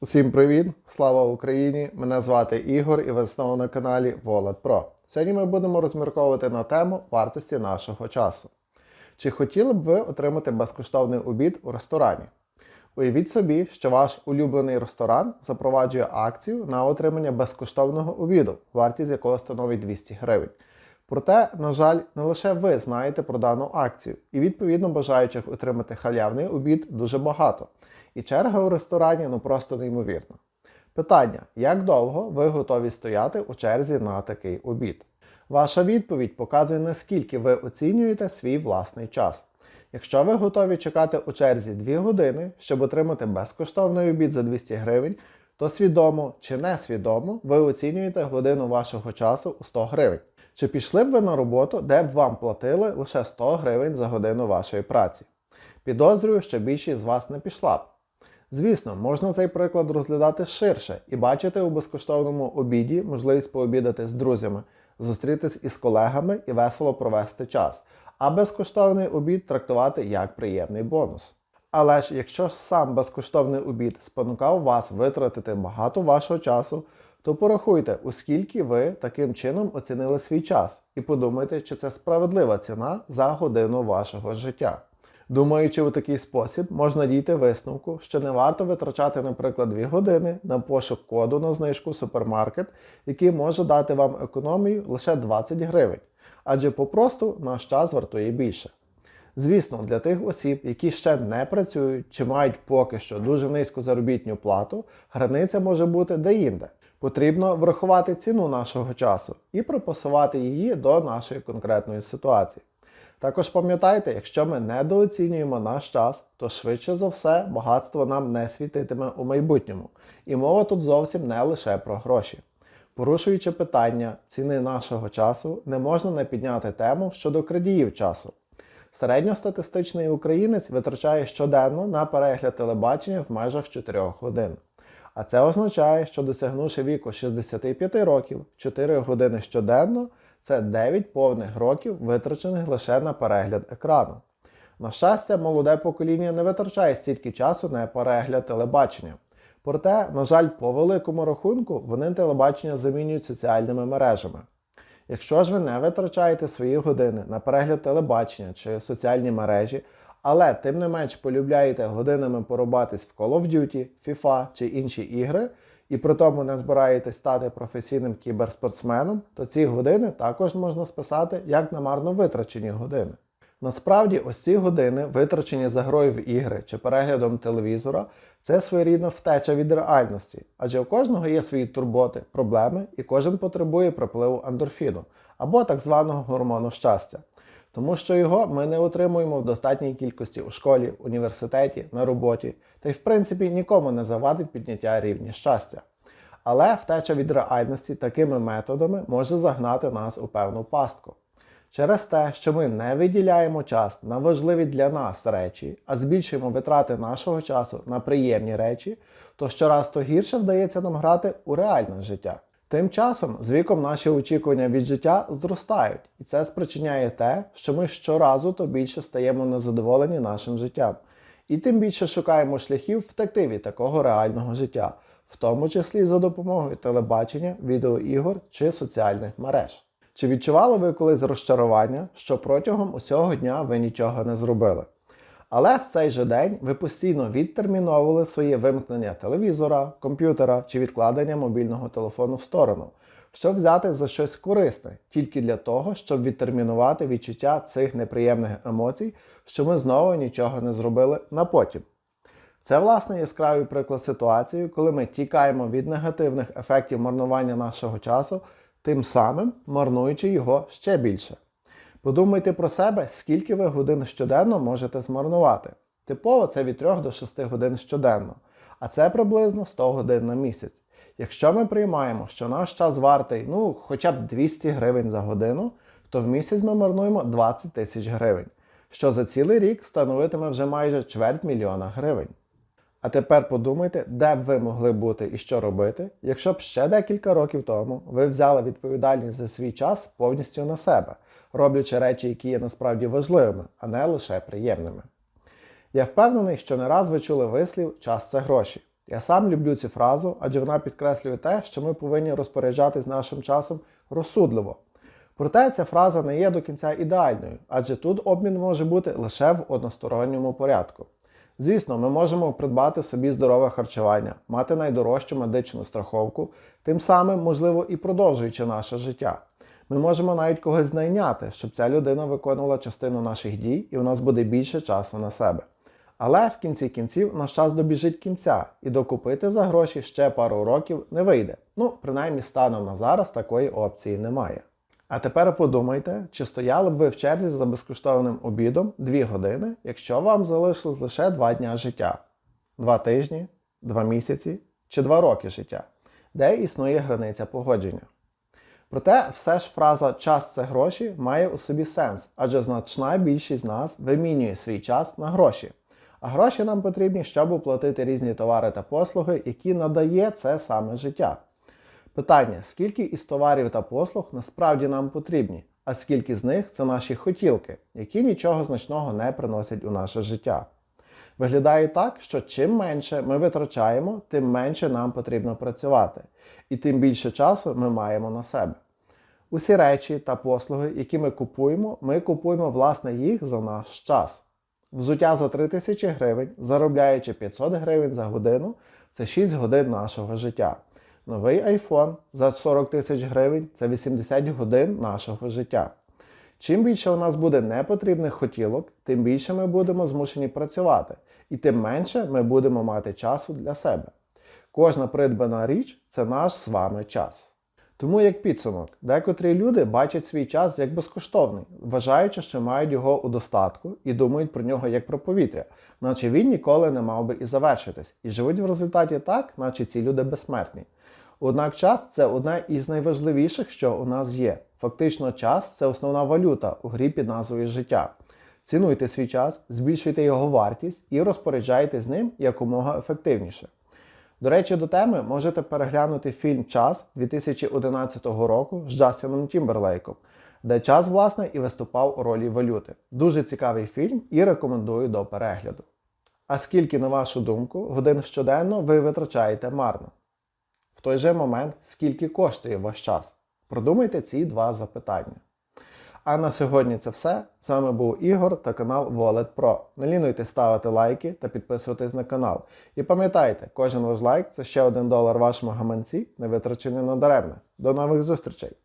Усім привіт! Слава Україні! Мене звати Ігор і ви знову на каналі Wallet Pro. Сьогодні ми будемо розмірковувати на тему вартості нашого часу. Чи хотіли б ви отримати безкоштовний обід у ресторані? Уявіть собі, що ваш улюблений ресторан запроваджує акцію на отримання безкоштовного обіду, вартість якого становить 200 гривень. Проте, на жаль, не лише ви знаєте про дану акцію, і відповідно бажаючих отримати халявний обід дуже багато. І черга у ресторані ну просто неймовірна. Питання: як довго ви готові стояти у черзі на такий обід? Ваша відповідь показує, наскільки ви оцінюєте свій власний час. Якщо ви готові чекати у черзі 2 години, щоб отримати безкоштовний обід за 200 гривень, то свідомо чи несвідомо ви оцінюєте годину вашого часу у 100 гривень. Чи пішли б ви на роботу, де б вам платили лише 100 гривень за годину вашої праці? Підозрюю, що більшість з вас не пішла б. Звісно, можна цей приклад розглядати ширше і бачити у безкоштовному обіді можливість пообідати з друзями, зустрітись із колегами і весело провести час, а безкоштовний обід трактувати як приємний бонус. Але ж якщо ж сам безкоштовний обід спонукав вас витратити багато вашого часу, то порахуйте, у скільки ви таким чином оцінили свій час, і подумайте, чи це справедлива ціна за годину вашого життя. Думаючи у такий спосіб, можна дійти висновку, що не варто витрачати, наприклад, 2 години на пошук коду на знижку супермаркет, який може дати вам економію лише 20 гривень, адже попросту наш час вартує більше. Звісно, для тих осіб, які ще не працюють чи мають поки що дуже низьку заробітню плату, границя може бути деінде. Потрібно врахувати ціну нашого часу і припасувати її до нашої конкретної ситуації. Також пам'ятайте, якщо ми недооцінюємо наш час, то швидше за все багатство нам не світитиме у майбутньому. І мова тут зовсім не лише про гроші. Порушуючи питання ціни нашого часу, не можна не підняти тему щодо крадіїв часу. Середньостатистичний українець витрачає щоденно на перегляд телебачення в межах 4 годин. А це означає, що досягнувши віку 65 років, 4 години щоденно це 9 повних років, витрачених лише на перегляд екрану. На щастя, молоде покоління не витрачає стільки часу на перегляд телебачення. Проте, на жаль, по великому рахунку вони телебачення замінюють соціальними мережами. Якщо ж ви не витрачаєте свої години на перегляд телебачення чи соціальні мережі, але тим не менш полюбляєте годинами порубатись в Call of Duty, FIFA чи інші ігри, і при тому не збираєтесь стати професійним кіберспортсменом, то ці години також можна списати як на марно витрачені години. Насправді, ось ці години, витрачені за грою в ігри чи переглядом телевізора, це своєрідна втеча від реальності, адже у кожного є свої турботи, проблеми, і кожен потребує припливу ендорфіну або так званого гормону щастя. Тому що його ми не отримуємо в достатній кількості у школі, університеті, на роботі, та й в принципі нікому не завадить підняття рівня щастя. Але втеча від реальності такими методами може загнати нас у певну пастку. Через те, що ми не виділяємо час на важливі для нас речі, а збільшуємо витрати нашого часу на приємні речі, то щораз то гірше вдається нам грати у реальне життя. Тим часом з віком наші очікування від життя зростають, і це спричиняє те, що ми щоразу то більше стаємо незадоволені нашим життям, і тим більше шукаємо шляхів втекти від такого реального життя, в тому числі за допомогою телебачення, відеоігор чи соціальних мереж. Чи відчували ви колись розчарування, що протягом усього дня ви нічого не зробили? Але в цей же день ви постійно відтерміновували своє вимкнення телевізора, комп'ютера чи відкладення мобільного телефону в сторону, щоб взяти за щось корисне, тільки для того, щоб відтермінувати відчуття цих неприємних емоцій, що ми знову нічого не зробили на потім. Це, власне, яскравий приклад ситуації, коли ми тікаємо від негативних ефектів марнування нашого часу, тим самим марнуючи його ще більше. Подумайте про себе, скільки ви годин щоденно можете змарнувати. Типово це від 3 до 6 годин щоденно, а це приблизно 100 годин на місяць. Якщо ми приймаємо, що наш час вартий ну, хоча б 200 гривень за годину, то в місяць ми марнуємо 20 тисяч гривень, що за цілий рік становитиме вже майже чверть мільйона гривень. А тепер подумайте, де б ви могли бути і що робити, якщо б ще декілька років тому ви взяли відповідальність за свій час повністю на себе, роблячи речі, які є насправді важливими, а не лише приємними. Я впевнений, що не раз ви чули вислів час це гроші. Я сам люблю цю фразу, адже вона підкреслює те, що ми повинні розпоряджатись нашим часом розсудливо. Проте ця фраза не є до кінця ідеальною, адже тут обмін може бути лише в односторонньому порядку. Звісно, ми можемо придбати собі здорове харчування, мати найдорожчу медичну страховку, тим самим, можливо, і продовжуючи наше життя. Ми можемо навіть когось знайняти, щоб ця людина виконувала частину наших дій, і у нас буде більше часу на себе. Але в кінці кінців наш час добіжить кінця, і докупити за гроші ще пару років не вийде. Ну, принаймні станом на зараз такої опції немає. А тепер подумайте, чи стояли б ви в черзі за безкоштовним обідом 2 години, якщо вам залишилось лише 2 дня життя, 2 тижні, 2 місяці чи 2 роки життя, де існує границя погодження. Проте все ж фраза час це гроші має у собі сенс, адже значна більшість з нас вимінює свій час на гроші. А гроші нам потрібні, щоб оплатити різні товари та послуги, які надає це саме життя. Питання: скільки із товарів та послуг насправді нам потрібні, а скільки з них це наші хотілки, які нічого значного не приносять у наше життя. Виглядає так, що чим менше ми витрачаємо, тим менше нам потрібно працювати, і тим більше часу ми маємо на себе. Усі речі та послуги, які ми купуємо, ми купуємо власне їх за наш час. Взуття за 3000 гривень, заробляючи 500 гривень за годину, це 6 годин нашого життя. Новий iPhone за 40 тисяч гривень це 80 годин нашого життя. Чим більше у нас буде непотрібних хотілок, тим більше ми будемо змушені працювати, і тим менше ми будемо мати часу для себе. Кожна придбана річ це наш з вами час. Тому як підсумок, декотрі люди бачать свій час як безкоштовний, вважаючи, що мають його у достатку і думають про нього як про повітря, наче він ніколи не мав би і завершитись, і живуть в результаті так, наче ці люди безсмертні. Однак час це одне із найважливіших, що у нас є. Фактично, час це основна валюта у грі під назвою життя. Цінуйте свій час, збільшуйте його вартість і розпоряджайте з ним якомога ефективніше. До речі, до теми можете переглянути фільм Час 2011 року з Джастіном Тімберлейком, де час, власне, і виступав у ролі валюти. Дуже цікавий фільм і рекомендую до перегляду. А скільки, на вашу думку, годин щоденно ви витрачаєте марно? В той же момент, скільки коштує ваш час? Продумайте ці два запитання. А на сьогодні це все. З вами був Ігор та канал Wallet Pro. Не лінуйте ставити лайки та підписуватись на канал. І пам'ятайте, кожен ваш лайк це ще один долар вашому гаманці, не витрачений надаремне. До нових зустрічей!